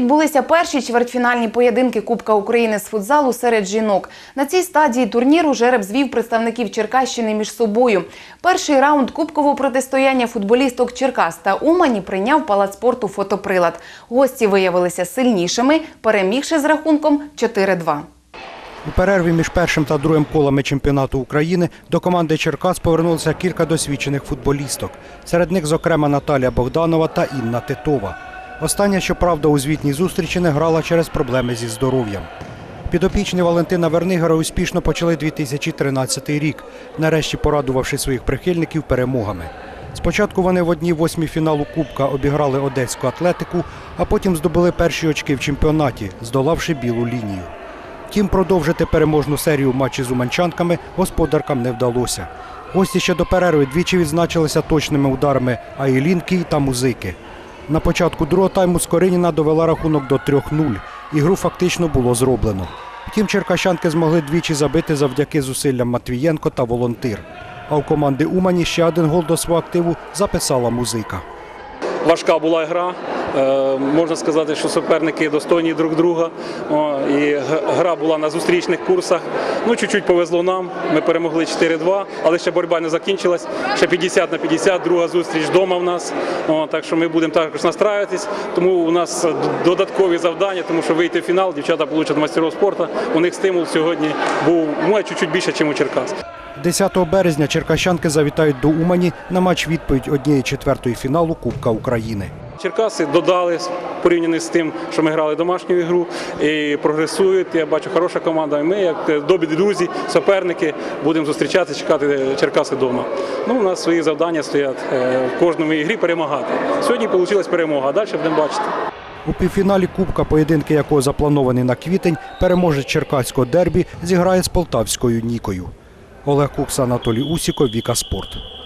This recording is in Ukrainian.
відбулися перші чвертьфінальні поєдинки Кубка України з футзалу серед жінок. На цій стадії турніру жереб звів представників Черкащини між собою. Перший раунд кубкового протистояння футболісток Черкас та Умані прийняв палац спорту фотоприлад. Гості виявилися сильнішими, перемігши з рахунком 4-2. У перерві між першим та другим колами чемпіонату України до команди Черкас повернулося кілька досвідчених футболісток. Серед них, зокрема, Наталія Богданова та Інна Титова. Остання, щоправда, у звітній зустрічі не грала через проблеми зі здоров'ям. Підопічні Валентина Вернигера успішно почали 2013 рік, нарешті порадувавши своїх прихильників перемогами. Спочатку вони в одній восьмій фіналу Кубка обіграли одеську атлетику, а потім здобули перші очки в чемпіонаті, здолавши білу лінію. Втім, продовжити переможну серію матчів з уманчанками господаркам не вдалося. Гості ще до перерви двічі відзначилися точними ударами Айлінки та Музики. На початку другого тайму Скориніна довела рахунок до 3-0. Ігру фактично було зроблено. Втім, черкащанки змогли двічі забити завдяки зусиллям Матвієнко та Волонтир. А у команди Умані ще один гол до свого активу записала музика. Важка була гра. Е, Можна сказати, що суперники достойні друг друга. І гра була на зустрічних курсах. Ну, чуть-чуть повезло нам. Ми перемогли 4-2, але ще боротьба не закінчилась. Ще 50 на 50, друга зустріч вдома в нас. Так що ми будемо також настраюватись. Тому у нас додаткові завдання, тому що вийти в фінал, дівчата получать мастеров спорту. У них стимул сьогодні був ну, чуть-чуть більше, ніж у Черкас. 10 березня черкащанки завітають до Умані на матч відповідь однієї четвертої фіналу Кубка України. Черкаси додали порівняно з тим, що ми грали домашню ігру і прогресують. Я бачу, хороша команда. І ми, як е, добрі друзі, суперники, будемо зустрічатися, чекати Черкаси вдома. Ну, у нас свої завдання стоять е, в кожному ігрі перемагати. Сьогодні вийшла перемога, а далі будемо бачити. У півфіналі Кубка, поєдинки якого заплановані на квітень, переможець черкаського дербі зіграє з полтавською Нікою. Олег Кукс, Анатолій Усіков, Віка Спорт.